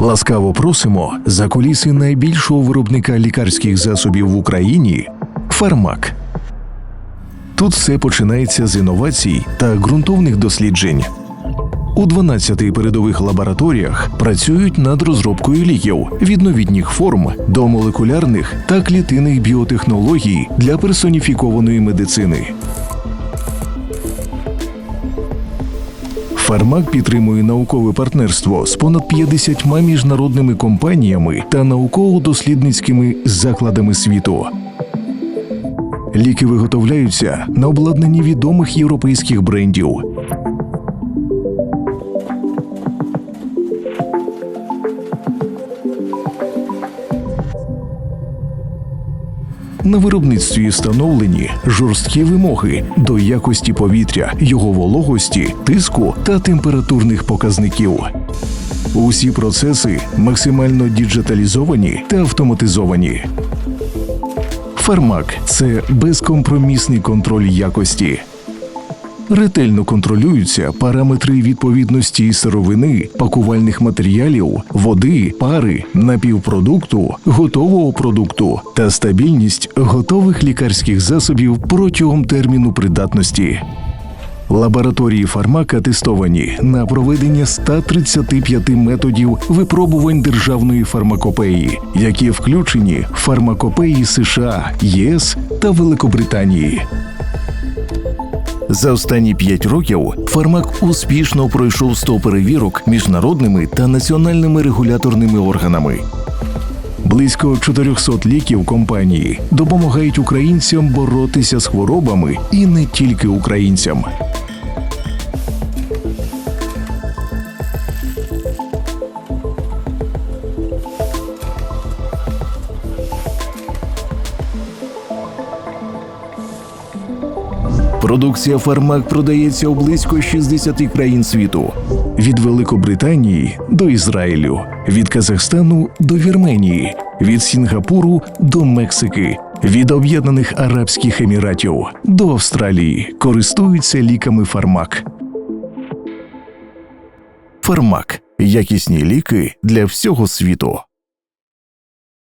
Ласкаво просимо за куліси найбільшого виробника лікарських засобів в Україні Фармак. Тут все починається з інновацій та ґрунтовних досліджень. У 12 передових лабораторіях працюють над розробкою ліків від новітніх форм до молекулярних та клітинних біотехнологій для персоніфікованої медицини. Фармак підтримує наукове партнерство з понад 50 міжнародними компаніями та науково-дослідницькими закладами світу. Ліки виготовляються на обладнанні відомих європейських брендів. На виробництві встановлені жорсткі вимоги до якості повітря, його вологості, тиску та температурних показників. Усі процеси максимально діджиталізовані та автоматизовані. Фармак це безкомпромісний контроль якості. Ретельно контролюються параметри відповідності сировини, пакувальних матеріалів, води, пари, напівпродукту, готового продукту та стабільність готових лікарських засобів протягом терміну придатності. Лабораторії фармака тестовані на проведення 135 методів випробувань державної фармакопеї, які включені в фармакопеї США, ЄС та Великобританії. За останні 5 років фармак успішно пройшов 100 перевірок міжнародними та національними регуляторними органами. Близько 400 ліків компанії допомагають українцям боротися з хворобами і не тільки українцям. Продукція Фармак продається у близько 60 країн світу від Великобританії до Ізраїлю, від Казахстану до Вірменії, від Сінгапуру до Мексики, від Об'єднаних Арабських Еміратів до Австралії користуються ліками Фармак. Фармак якісні ліки для всього світу.